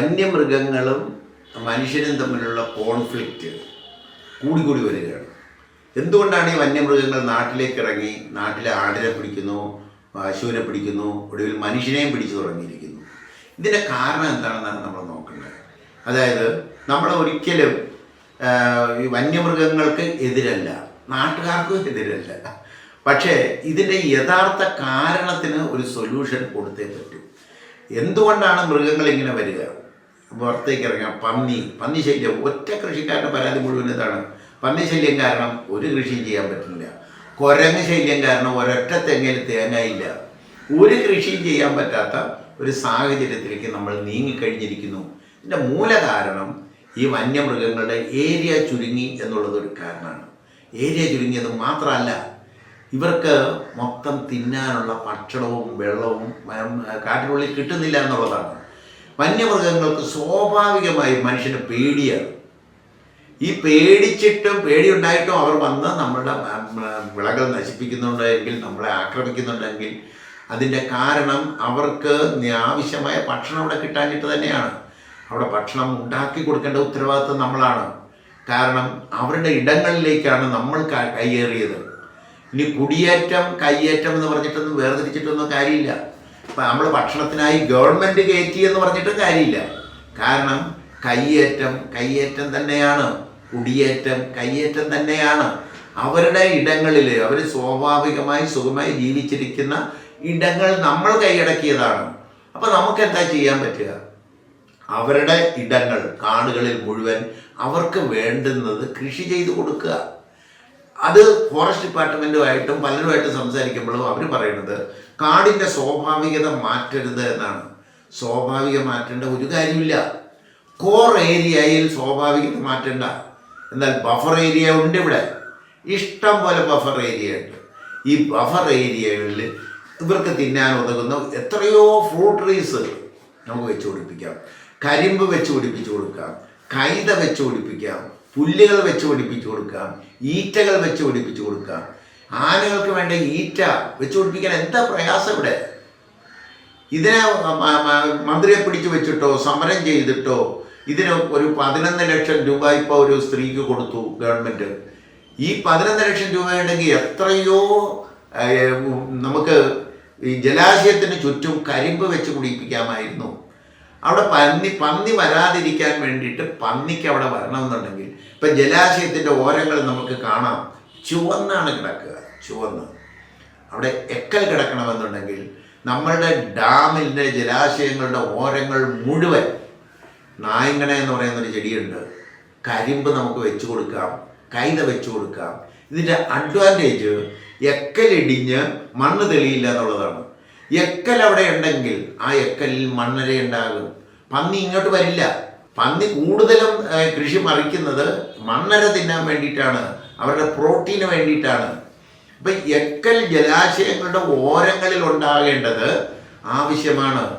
വന്യമൃഗങ്ങളും മനുഷ്യനും തമ്മിലുള്ള കോൺഫ്ലിക്റ്റ് കൂടിക്കൂടി വരികയാണ്. എന്തുകൊണ്ടാണ് ഈ വന്യമൃഗങ്ങൾ നാട്ടിലേക്ക് ഇറങ്ങി നാട്ടിലെ ആടിനെ പിടിക്കുന്നു പശുവിനെ പിടിക്കുന്നു ഒടുവിൽ മനുഷ്യനെയും പിടിച്ചു തുടങ്ങിയിരിക്കുന്നു? ഇതിന്റെ കാരണം എന്താണെന്നാണ് നമ്മൾ നോക്കേണ്ടത്. അതായത് നമ്മൾ ഒരിക്കലും ഈ വന്യമൃഗങ്ങൾക്ക് എതിരല്ല. നാട്ടുകാർക്കും എതിരല്ല. പക്ഷേ ഇതിന്റെ യഥാർത്ഥ കാരണത്തിന് ഒരു സൊല്യൂഷൻ കൊടുത്തേ പറ്റൂ. എന്തുകൊണ്ടാണ് മൃഗങ്ങൾ ഇങ്ങനെ വരിക? പുറത്തേക്ക് ഇറങ്ങാം പന്നി. പന്നി ശല്യം. ഒറ്റ കൃഷിക്കാരന്റെ പരാതി മുഴുവൻ ഇതാണ്. പന്നി ശല്യം കാരണം ഒരു കൃഷിയും ചെയ്യാൻ പറ്റില്ല കുരങ്ങ് ശല്യം കാരണം ഒരൊറ്റ തെങ്ങിൽ തേങ്ങയില്ല ഒരു കൃഷിയും ചെയ്യാൻ പറ്റാത്ത ഒരു സാഹചര്യത്തിലേക്ക് നമ്മൾ നീങ്ങിക്കഴിഞ്ഞിരിക്കുന്നു. ഇതിന്റെ മൂല കാരണം ഈ വന്യമൃഗങ്ങളുടെ ഏരിയ ചുരുങ്ങി എന്നുള്ളത് ഒരു കാരണമാണ്. ഏരിയ ചുരുങ്ങിയത് മാത്രമല്ല ഇവർക്ക് മൊത്തം തിന്നാനുള്ള ഭക്ഷണവും വെള്ളവും കാട്ടിനുള്ളിൽ കിട്ടുന്നില്ല എന്നുള്ളതാണ്. വന്യമൃഗങ്ങൾക്ക് സ്വാഭാവികമായി മനുഷ്യന് പേടിയാണ്. ഈ പേടിച്ചിട്ടും പേടിയുണ്ടായിട്ടും അവർ വന്ന് നമ്മളുടെ വിളകൾ നശിപ്പിക്കുന്നുണ്ടെങ്കിൽ നമ്മളെ ആക്രമിക്കുന്നുണ്ടെങ്കിൽ അതിന്റെ കാരണം അവർക്ക് ആവശ്യമായ ഭക്ഷണം അവിടെ കിട്ടാനിട്ട് തന്നെയാണ്. അവിടെ ഭക്ഷണം ഉണ്ടാക്കി കൊടുക്കേണ്ട ഉത്തരവാദിത്വം നമ്മളാണ്. കാരണം അവരുടെ ഇടങ്ങളിലേക്കാണ് നമ്മൾ കൈയേറിയത് ഇനി കുടിയേറ്റം കയ്യേറ്റം എന്ന് പറഞ്ഞിട്ടൊന്നും വേർതിരിച്ചിട്ടൊന്നും കാര്യമില്ല. ഇപ്പം നമ്മൾ ഭക്ഷണത്തിനായി ഗവൺമെന്റ് കയറ്റി എന്ന് പറഞ്ഞിട്ട് കാര്യമില്ല. കാരണം കയ്യേറ്റം കയ്യേറ്റം തന്നെയാണ്. കുടിയേറ്റം കയ്യേറ്റം തന്നെയാണ്. അവരുടെ ഇടങ്ങളിൽ അവർ സ്വാഭാവികമായി സുഖമായി ജീവിച്ചിരിക്കുന്ന ഇടങ്ങൾ നമ്മൾ കൈയടക്കിയതാണ്. അപ്പം നമുക്ക് എന്താ ചെയ്യാൻ പറ്റുക? അവരുടെ ഇടങ്ങൾ കാടുകളിൽ മുഴുവൻ അവർക്ക് വേണ്ടുന്നത് കൃഷി ചെയ്തു കൊടുക്കുക. അത് ഫോറസ്റ്റ് ഡിപ്പാർട്ട്മെന്റുമായിട്ടും പലരുമായിട്ടും സംസാരിക്കുമ്പോഴും അവർ പറയുന്നത് കാടിന്റെ സ്വാഭാവികത മാറ്റരുത് എന്നാണ്. സ്വാഭാവിക മാറ്റേണ്ട ഒരു കാര്യമില്ല. കോർ ഏരിയയിൽ സ്വാഭാവികത മാറ്റേണ്ട. എന്നാൽ ബഫർ ഏരിയ ഉണ്ട് ഇവിടെ. ഇഷ്ടം പോലെ ബഫർ ഏരിയ ഉണ്ട്. ഈ ബഫർ ഏരിയകളിൽ ഇവർക്ക് തിന്നാൻ ഉതകുന്ന എത്രയോ ഫ്രൂട്ട് ട്രീസ് നമുക്ക് വെച്ച് പിടിപ്പിക്കാം. കരിമ്പ് വെച്ച് പിടിപ്പിച്ചു കൊടുക്കാം. കൈത വെച്ച് പിടിപ്പിക്കാം. പുല്ലുകൾ വെച്ച് പിടിപ്പിച്ചു കൊടുക്കാം. ഈറ്റകൾ വെച്ച് പിടിപ്പിച്ചു കൊടുക്കുക. ആനകൾക്ക് വേണ്ട ഈറ്റ വെച്ച് പിടിപ്പിക്കാൻ എന്താ പ്രയാസം ഇവിടെ? ഇതിനെ മന്ത്രിയെ പിടിച്ചു വെച്ചിട്ടോ സമരം ചെയ്തിട്ടോ ഇതിന് ഒരു പതിനൊന്ന് ലക്ഷം രൂപ ഇപ്പോൾ ഒരു സ്ത്രീക്ക് കൊടുത്തു ഗവൺമെന്റ് ഈ പതിനൊന്ന് ലക്ഷം രൂപ ഉണ്ടെങ്കിൽ എത്രയോ നമുക്ക് ഈ ജലാശയത്തിന് ചുറ്റും കരിമ്പ് വെച്ച് കുടിപ്പിക്കാമായിരുന്നു. അവിടെ പന്നി പന്നി വരാതിരിക്കാൻ വേണ്ടിയിട്ട് പന്നിക്ക് അവിടെ വരണമെന്നുണ്ടെങ്കിൽ ഇപ്പം ജലാശയത്തിന്റെ ഓരങ്ങൾ നമുക്ക് കാണാം. ചുവന്നാണ് കിടക്കുക ചുവന്ന്. അവിടെ എക്കൽ കിടക്കണമെന്നുണ്ടെങ്കിൽ നമ്മളുടെ ഡാമിന്റെ ജലാശയങ്ങളുടെ ഓരങ്ങൾ മുഴുവൻ നായങ്കണ എന്ന് പറയുന്നൊരു ചെടിയുണ്ട്. കരിമ്പ് നമുക്ക് വെച്ചു കൊടുക്കാം കൈത വെച്ചു കൊടുക്കാം. ഇതിന്റെ അഡ്വാന്റേജ് എക്കലിടിഞ്ഞ് മണ്ണ് തെളിയില്ല എന്നുള്ളതാണ്. എക്കൽ അവിടെ ഉണ്ടെങ്കിൽ ആ എക്കലിൽ മണ്ണര ഉണ്ടാകും. പന്നി ഇങ്ങോട്ട് വരില്ല. പന്നി കൂടുതലും കൃഷി മറിക്കുന്നത് മണ്ണര തിന്നാൻ വേണ്ടിയിട്ടാണ്. അവരുടെ പ്രോട്ടീന് വേണ്ടിയിട്ടാണ്. ഇപ്പം എക്കൽ ജലാശയങ്ങളുടെ ഓരങ്ങളിൽ ഉണ്ടാകേണ്ടത് ആവശ്യമാണ്.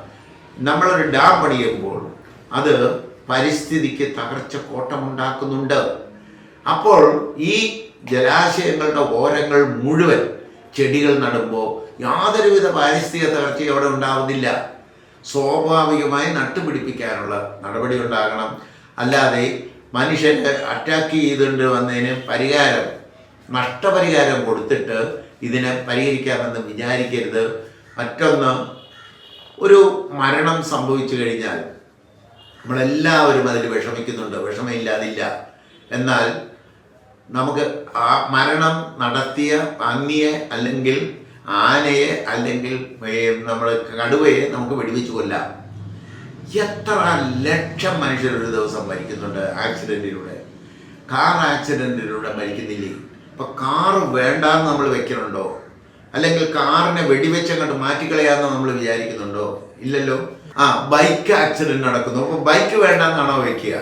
നമ്മളൊരു ഡാം പണിയുമ്പോൾ അത് പരിസ്ഥിതിക്ക് തകർച്ച കോട്ടമുണ്ടാക്കുന്നുണ്ട്. അപ്പോൾ ഈ ജലാശയങ്ങളുടെ ഓരങ്ങൾ മുഴുവൻ ചെടികൾ നടുമ്പോൾ യാതൊരുവിധ പാരിസ്ഥിതിക തകർച്ചയും അവിടെ ഉണ്ടാവുന്നില്ല. സ്വാഭാവികമായി നട്ടുപിടിപ്പിക്കാനുള്ള നടപടി ഉണ്ടാകണം. അല്ലാതെ മനുഷ്യന്റെ അറ്റാക്ക് ചെയ്തുകൊണ്ട് വന്നതിന് പരിഹാരം നഷ്ടപരിഹാരം കൊടുത്തിട്ട് ഇതിനെ പരിഹരിക്കാമെന്ന് വിചാരിക്കരുത്. മറ്റൊന്ന് ഒരു മരണം സംഭവിച്ചു കഴിഞ്ഞാൽ നമ്മളെല്ലാവരും അതിൽ വിഷമിക്കുന്നുണ്ട്. വിഷമമില്ലാതില്ല. എന്നാൽ നമുക്ക് ആ മരണം നടത്തിയ പന്നിയെ അല്ലെങ്കിൽ ആനയെ അല്ലെങ്കിൽ നമ്മൾ കടുവയെ നമുക്ക് വെടിവെച്ച് കൊല്ലാം. എത്ര ലക്ഷം മനുഷ്യർ ഒരു ദിവസം മരിക്കുന്നുണ്ട് ആക്സിഡന്റിലൂടെ കാർ ആക്സിഡന്റിലൂടെ മരിക്കുന്നില്ലേ? ഇപ്പൊ കാർ വേണ്ടാന്ന് നമ്മൾ വെക്കുന്നുണ്ടോ അല്ലെങ്കിൽ കാറിനെ വെടിവെച്ചങ്ങോട്ട് മാറ്റിക്കളയാന്ന് നമ്മൾ വിചാരിക്കുന്നുണ്ടോ? ഇല്ലല്ലോ. ആ ബൈക്ക് ആക്സിഡന്റ് നടക്കുന്നു. അപ്പൊ ബൈക്ക് വേണ്ടെന്നാണോ വെക്കുക?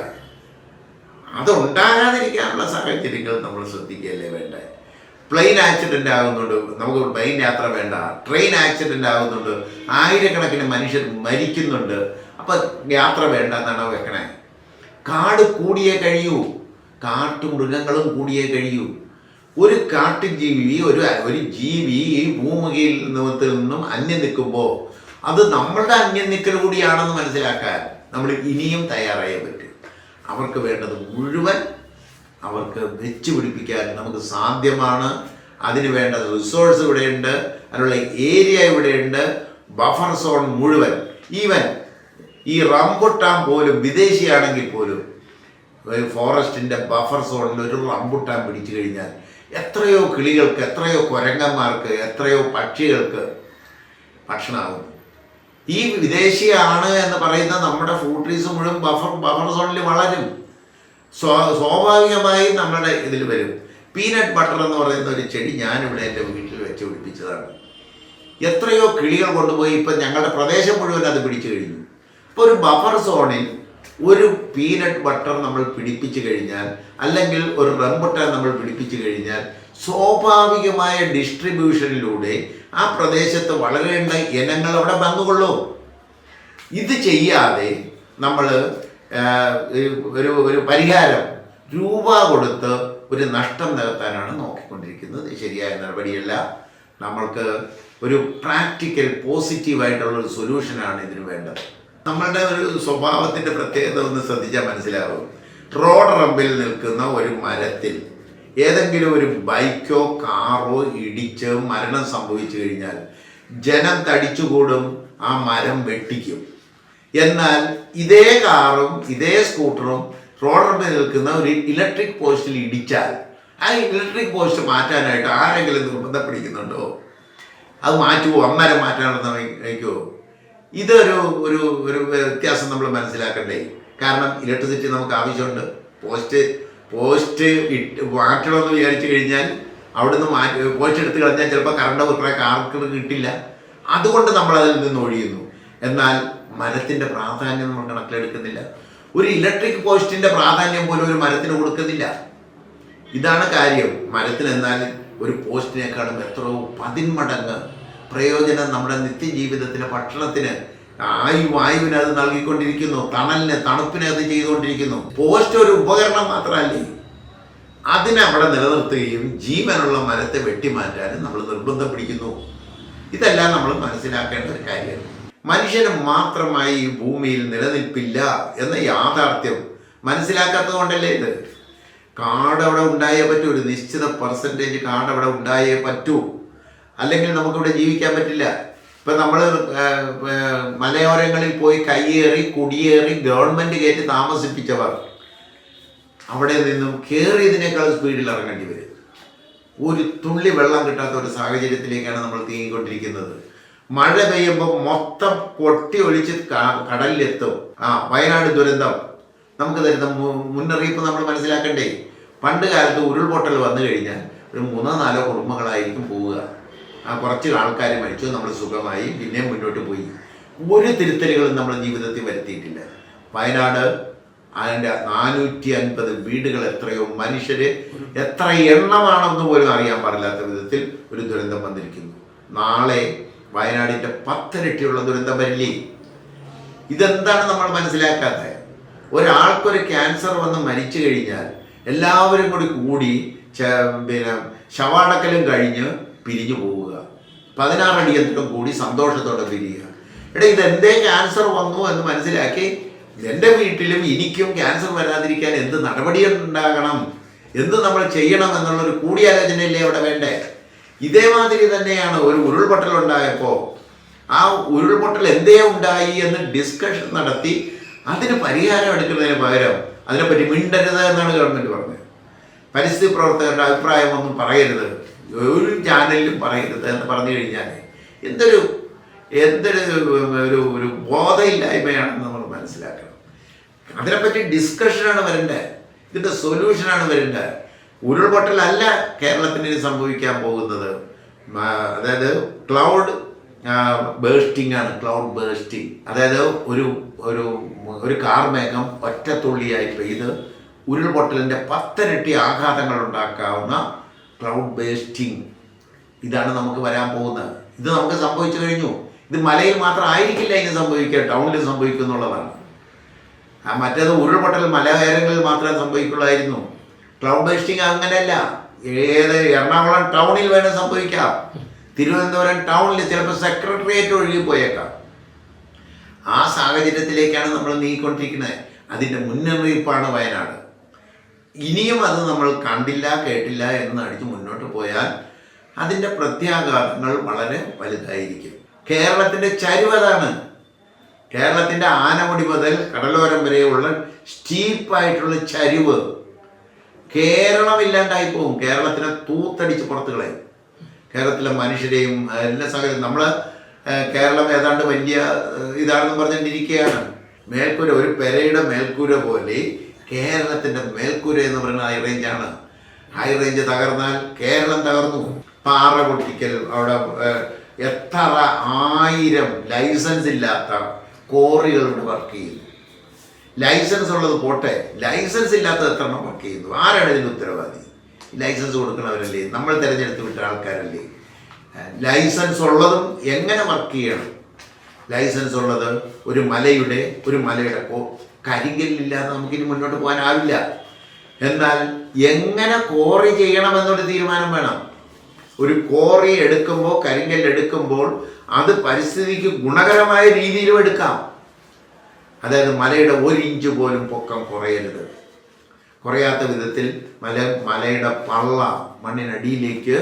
അത് ഉണ്ടാകാതിരിക്കാനുള്ള സാഹചര്യങ്ങൾ നമ്മൾ ശ്രദ്ധിക്കുകയല്ലേ വേണ്ടേ പ്ലെയിൻ ആക്സിഡന്റ് ആകുന്നുണ്ട് നമുക്ക് പ്ലെയിൻ യാത്ര വേണ്ട. ട്രെയിൻ ആക്സിഡന്റ് ആകുന്നുണ്ട് ആയിരക്കണക്കിന് മനുഷ്യർ മരിക്കുന്നുണ്ട്. അപ്പൊ യാത്ര വേണ്ട എന്നാണ് വെക്കണേ? കാട് കൂടിയേ കഴിയൂ. കാട്ടുമൃഗങ്ങളും കൂടിയേ കഴിയൂ. ഒരു കാട്ടുജീവി ഒരു ഒരു ജീവി ഈ ഭൂമികയിൽ നിന്നും അന്യം നിൽക്കുമ്പോൾ അത് നമ്മളുടെ അന്യം നിൽക്കൽ കൂടിയാണെന്ന് മനസ്സിലാക്കാൻ നമ്മൾ ഇനിയും തയ്യാറായേ പറ്റും. അവർക്ക് വേണ്ടത് മുഴുവൻ അവർക്ക് വെച്ച് പിടിപ്പിക്കാൻ നമുക്ക് സാധ്യമാണ്. അതിന് വേണ്ട റിസോഴ്സ് ഇവിടെയുണ്ട്. അതിനുള്ള ഏരിയ ഇവിടെയുണ്ട്. ബഫർ സോൺ മുഴുവൻ. ഈവൻ ഈ റംബുട്ടാൻ പോലും വിദേശിയാണെങ്കിൽ പോലും ഫോറസ്റ്റിന്റെ ബഫർ സോണിൽ ഒരു റംബുട്ടാൻ പിടിച്ചു കഴിഞ്ഞാൽ എത്രയോ കിളികൾക്ക് എത്രയോ കുരങ്ങന്മാർക്ക് എത്രയോ പക്ഷികൾക്ക് ഭക്ഷണമാകുന്നു ഈ വിദേശിയാണ് എന്ന് പറയുന്ന നമ്മുടെ ഫ്രൂട്ട് ട്രീസ് മുഴുവൻ ബഫർ ബഫർ സോണിൽ വളരും. സ്വാ സ്വാഭാവികമായി നമ്മുടെ ഇതിൽ വരും. പീനട്ട് ബട്ടർ എന്ന് പറയുന്ന ഒരു ചെടി ഞാനിവിടെ എന്റെ വീട്ടിൽ വെച്ച് പിടിപ്പിച്ചതാണ്. എത്രയോ കിളികൾ കൊണ്ടുപോയി ഇപ്പം ഞങ്ങളുടെ പ്രദേശം മുഴുവൻ അത് പിടിച്ചു കഴിഞ്ഞു. ഇപ്പോൾ ഒരു ബഫർ സോണിൽ ഒരു പീനട്ട് ബട്ടർ നമ്മൾ പിടിപ്പിച്ചു കഴിഞ്ഞാൽ അല്ലെങ്കിൽ ഒരു റംബുട്ടാൻ നമ്മൾ പിടിപ്പിച്ചു കഴിഞ്ഞാൽ സ്വാഭാവികമായ ഡിസ്ട്രിബ്യൂഷനിലൂടെ ആ പ്രദേശത്ത് വളരേണ്ട ഇനങ്ങൾ അവിടെ വന്നുകൊള്ളും. ഇത് ചെയ്യാതെ നമ്മൾ ഒരു ഒരു പരിഹാരം രൂപ കൊടുത്ത് ഒരു നഷ്ടം നികത്താനാണ് നോക്കിക്കൊണ്ടിരിക്കുന്നത്. ശരിയായ നടപടിയല്ല. നമ്മൾക്ക് ഒരു പ്രാക്ടിക്കൽ പോസിറ്റീവായിട്ടുള്ള ഒരു സൊല്യൂഷനാണ് ഇതിന് വേണ്ടത്. നമ്മളുടെ ഒരു സ്വഭാവത്തിന്റെ പ്രത്യേകത ഒന്ന് ശ്രദ്ധിച്ചാൽ മനസ്സിലാവും. റോഡ് റമ്പിൽ നിൽക്കുന്ന ഒരു മരത്തിൽ ഏതെങ്കിലും ഒരു ബൈക്കോ കാറോ ഇടിച്ച് മരണം സംഭവിച്ചു കഴിഞ്ഞാൽ ജനം തടിച്ചുകൂടും ആ മരം വെട്ടിക്കും. എന്നാൽ ഇതേ കാറും ഇതേ സ്കൂട്ടറും റോഡറിൽ നിൽക്കുന്ന ഒരു ഇലക്ട്രിക് പോസ്റ്റിൽ ഇടിച്ചാൽ ആ ഇലക്ട്രിക് പോസ്റ്റ് മാറ്റാനായിട്ട് ആരെങ്കിലും നിർബന്ധപ്പെടിക്കുന്നുണ്ടോ അത് മാറ്റുമോ അന്നേരം മാറ്റാണെന്ന് വയ്ക്കുമോ ഇതൊരു ഒരു ഒരു വ്യത്യാസം നമ്മൾ മനസ്സിലാക്കണ്ടേ. കാരണം ഇലക്ട്രിസിറ്റി നമുക്ക് ആവശ്യമുണ്ട്. പോസ്റ്റ് പോസ്റ്റ് ഇട്ട് മാറ്റണമെന്ന് വിചാരിച്ചു കഴിഞ്ഞാൽ അവിടുന്ന് മാറ്റി പോസ്റ്റ് എടുത്ത് കളഞ്ഞാൽ ചിലപ്പോൾ കറണ്ട് കുറേ കാർക്ക് കിട്ടില്ല. അതുകൊണ്ട് നമ്മൾ അതിൽ നിന്ന് ഒഴിയുന്നു. എന്നാൽ മരത്തിന്റെ പ്രാധാന്യം നമ്മൾ കണക്കിലെടുക്കുന്നില്ല. ഒരു ഇലക്ട്രിക് പോസ്റ്റിന്റെ പ്രാധാന്യം പോലും ഒരു മരത്തിന് കൊടുക്കുന്നില്ല. ഇതാണ് കാര്യം. മരത്തിന് എന്നാൽ ഒരു പോസ്റ്റിനേക്കാളും എത്രയോ പതിന്മടങ്ങ് പ്രയോജനം നമ്മുടെ നിത്യജീവിതത്തിന് ഭക്ഷണത്തിന് ആയു വായുവിന് അത് നൽകിക്കൊണ്ടിരിക്കുന്നു. തണലിന് തണുപ്പിന് അത് ചെയ്തുകൊണ്ടിരിക്കുന്നു. പോസ്റ്റ് ഒരു ഉപകരണം മാത്രമല്ലേ? അതിനെ അവിടെ നിലനിർത്തുകയും ജീവനുള്ള മരത്തെ വെട്ടിമാറ്റാനും നമ്മൾ നിർബന്ധം പിടിക്കുന്നു. ഇതെല്ലാം നമ്മൾ മനസ്സിലാക്കേണ്ട ഒരു കാര്യമാണ്. മനുഷ്യന് മാത്രമായി ഈ ഭൂമിയിൽ നിലനിൽപ്പില്ല എന്ന യാഥാർത്ഥ്യം മനസ്സിലാക്കാത്തത് കൊണ്ടല്ലേ ഇത്? കാട് അവിടെ ഉണ്ടായേ പറ്റൂ ഒരു നിശ്ചിത പെർസെന്റേജ് കാട് അവിടെ ഉണ്ടായേ പറ്റൂ. അല്ലെങ്കിൽ നമുക്കിവിടെ ജീവിക്കാൻ പറ്റില്ല. ഇപ്പം നമ്മൾ മലയോരങ്ങളിൽ പോയി കയ്യേറി കുടിയേറി ഗവൺമെന്റ് കയറ്റി താമസിപ്പിച്ചവർ അവിടെ നിന്നും കയറിയതിനേക്കാൾ സ്പീഡിൽ ഇറങ്ങേണ്ടി വരും. ഒരു തുള്ളി വെള്ളം കിട്ടാത്ത ഒരു സാഹചര്യത്തിലേക്കാണ് നമ്മൾ നീങ്ങിക്കൊണ്ടിരിക്കുന്നത്. മഴ പെയ്യുമ്പോൾ മൊത്തം പൊട്ടി ഒലിച്ച് കടലിലെത്തും. ആ വയനാട് ദുരന്തം. നമുക്ക് തരുന്ന മുന്നറിയിപ്പ് നമ്മൾ മനസ്സിലാക്കണ്ടേ? പണ്ട് കാലത്ത് ഉരുൾപൊട്ടൽ വന്നു കഴിഞ്ഞാൽ ഒരു മൂന്നോ നാലോ കുടുംബങ്ങളായിരിക്കും പോവുക. ആ കുറച്ച് ആൾക്കാർ മരിച്ചു നമ്മൾ സുഖമായി പിന്നെയും മുന്നോട്ട് പോയി. ഒരു തിരുത്തലുകളും നമ്മൾ ജീവിതത്തിൽ വരുത്തിയിട്ടില്ല. വയനാട് അതിന്റെ നാനൂറ്റി അൻപത് വീടുകൾ എത്രയോ മനുഷ്യർ എത്ര എണ്ണമാണെന്ന് പോലും അറിയാൻ പാടില്ലാത്ത വിധത്തിൽ ഒരു ദുരന്തം വന്നിരിക്കുന്നു. നാളെ വയനാടിന്റെ പത്തിരട്ടിയുള്ള ദുരന്തം വരില്ലേ? ഇതെന്താണ് നമ്മൾ മനസ്സിലാക്കാത്തത്? ഒരാൾക്കൊരു ക്യാൻസർ വന്ന് മരിച്ചു കഴിഞ്ഞാൽ എല്ലാവരും കൂടി കൂടി പിന്നെ ശവാടക്കലും കഴിഞ്ഞ് പിരിഞ്ഞു പോവുക. പതിനാറടി എന്നിട്ടും കൂടി സന്തോഷത്തോടെ പിരിയുക. എടാ എന്തേ ക്യാൻസർ വന്നു എന്ന് മനസ്സിലാക്കി എന്റെ വീട്ടിലും എനിക്കും ക്യാൻസർ വരാതിരിക്കാൻ എന്ത് നടപടി ഉണ്ടാകണം എന്ത് നമ്മൾ ചെയ്യണം എന്നുള്ളൊരു കൂടിയാലോചനയല്ലേ അവിടെ വേണ്ടേ? ഇതേമാതിരി തന്നെയാണ് ഒരു ഉരുൾപൊട്ടൽ ഉണ്ടായപ്പോൾ ആ ഉരുൾപൊട്ടൽ എന്തേ ഉണ്ടായി എന്ന് ഡിസ്കഷൻ നടത്തി അതിന് പരിഹാരം എടുക്കുന്നതിന് പകരം അതിനെപ്പറ്റി മിണ്ടരുത് എന്നാണ് ഗവൺമെന്റ് പറഞ്ഞത്. പരിസ്ഥിതി പ്രവർത്തകരുടെ അഭിപ്രായം ഒന്നും പറയരുത്. ഒരു ചാനലിലും പറയരുത് എന്ന് പറഞ്ഞു കഴിഞ്ഞാൽ എന്തൊരു എന്തൊരു ഒരു ഒരു ബോധമില്ലായ്മയാണെന്ന് നമ്മൾ മനസ്സിലാക്കണം. അതിനെപ്പറ്റി ഡിസ്കഷനാണ് വരേണ്ടത് ഇതിന്റെ സൊല്യൂഷനാണ് വരേണ്ടത് ഉരുൾപൊട്ടലല്ല കേരളത്തിന് സംഭവിക്കാൻ പോകുന്നത്. അതായത് ക്ലൗഡ് ബേസ്റ്റിംഗ് ആണ്. ക്ലൗഡ് ബേസ്റ്റിംഗ് അതായത് ഒരു ഒരു ഒരു കാർമേഘം ഒറ്റത്തുള്ളിയായി പെയ്ത് ഉരുൾപൊട്ടലിന്റെ പത്തിരട്ടി ആഘാതങ്ങൾ ഉണ്ടാക്കാവുന്ന ക്ലൗഡ് ബേസ്റ്റിംഗ് ഇതാണ് നമുക്ക് വരാൻ പോകുന്നത്. ഇത് നമുക്ക് സംഭവിച്ചു കഴിഞ്ഞു. ഇത് മലയിൽ മാത്രം ആയിരിക്കില്ല ഇനി സംഭവിക്കുക. ടൗണിൽ സംഭവിക്കും എന്നുള്ളതാണ് ആ മറ്റേത് ഉരുൾപൊട്ടൽ മലയോരങ്ങളിൽ മാത്രമേ സംഭവിക്കുള്ളായിരുന്നു. ക്ലൗഡ് ബേസ്റ്റിംഗ് അങ്ങനെയല്ല. ഏത് എറണാകുളം ടൗണിൽ വേണം സംഭവിക്കാം. തിരുവനന്തപുരം ടൗണിൽ ചിലപ്പോൾ സെക്രട്ടേറിയറ്റ് ഒഴുകി പോയേക്കാം. ആ സാഹചര്യത്തിലേക്കാണ് നമ്മൾ നീങ്ങിക്കൊണ്ടിരിക്കുന്നത്. അതിന്റെ മുന്നറിയിപ്പാണ് വയനാട്. ഇനിയും അത് നമ്മൾ കണ്ടില്ല കേട്ടില്ല എന്ന് അടിച്ച് മുന്നോട്ട് പോയാൽ അതിന്റെ പ്രത്യാഘാതങ്ങൾ വളരെ വലുതായിരിക്കും. കേരളത്തിന്റെ ചരിവതാണ് കേരളത്തിന്റെ ആനമുടി മുതൽ കടലോരം വരെയുള്ള സ്റ്റീപ്പായിട്ടുള്ള ചരിവ്. കേരളം ഇല്ലാണ്ടായി പോകും കേരളത്തിനെ തൂത്തടിച്ച് പുറത്ത് കളയും. കേരളത്തിലെ മനുഷ്യരെയും എല്ലാ സാഹചര്യം നമ്മൾ കേരളം ഏതാണ്ട് വലിയ ഇതാണെന്ന് പറഞ്ഞുകൊണ്ടിരിക്കുകയാണ്. മേൽക്കൂര ഒരു പെരയുടെ മേൽക്കൂര പോലെ കേരളത്തിന്റെ മേൽക്കൂര എന്ന് പറയുന്ന ഹൈ റേഞ്ചാണ് ഹൈ റേഞ്ച് തകർന്നാൽ കേരളം തകർന്നു. പാറ പൊട്ടിക്കൽ അവിടെ എത്ര ആയിരം ലൈസൻസ് ഇല്ലാത്ത കോറികളുടെ വർക്ക് ചെയ്യുന്നു ലൈസൻസ് ഉള്ളത് പോട്ടെ. ലൈസൻസ് ഇല്ലാത്ത എത്ര എണ്ണം വർക്ക് ചെയ്യുന്നു? ആരാണ് ഇതിന് ഉത്തരവാദി? ലൈസൻസ് കൊടുക്കുന്നവരല്ലേ? നമ്മൾ തിരഞ്ഞെടുത്ത് വിട്ട ആൾക്കാരല്ലേ? ലൈസൻസ് ഉള്ളതും എങ്ങനെ വർക്ക് ചെയ്യണം? ലൈസൻസ് ഉള്ളത് ഒരു മലയുടെ ഒരു മലയുടെ കരിങ്കല്ലില്ലാതെ നമുക്കിനി മുന്നോട്ട് പോകാനാവില്ല എന്നാൽ എങ്ങനെ കോറി ചെയ്യണം എന്നൊരു തീരുമാനം വേണം. ഒരു കോറി എടുക്കുമ്പോൾ കരിങ്കല്ല് എടുക്കുമ്പോൾ അത് പരിസ്ഥിതിക്ക് ഗുണകരമായ രീതിയിലും എടുക്കാം. അതായത് മലയുടെ ഒരു ഇഞ്ച് പോലും പൊക്കം കുറയരുത്. കുറയാത്ത വിധത്തിൽ മല മലയുടെ പള്ള മണ്ണിനടിയിലേക്ക്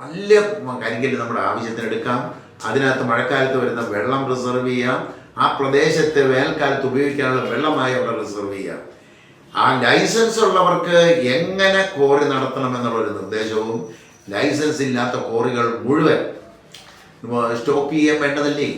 നല്ല കരിങ്കൽ നമ്മുടെ ആവശ്യത്തിന് എടുക്കാം. അതിനകത്ത് മഴക്കാലത്ത് വരുന്ന വെള്ളം റിസർവ് ചെയ്യാം. ആ പ്രദേശത്തെ വേനൽക്കാലത്ത് ഉപയോഗിക്കാനുള്ള വെള്ളമായി അവിടെ റിസർവ് ചെയ്യാം. ആ ലൈസൻസ് ഉള്ളവർക്ക് എങ്ങനെ കോറി നടത്തണമെന്നുള്ളൊരു നിർദ്ദേശവും ലൈസൻസ് ഇല്ലാത്ത കോറികൾ മുഴുവൻ. സ്റ്റോപ്പ് ചെയ്യാൻ വേണ്ടതല്ലേ?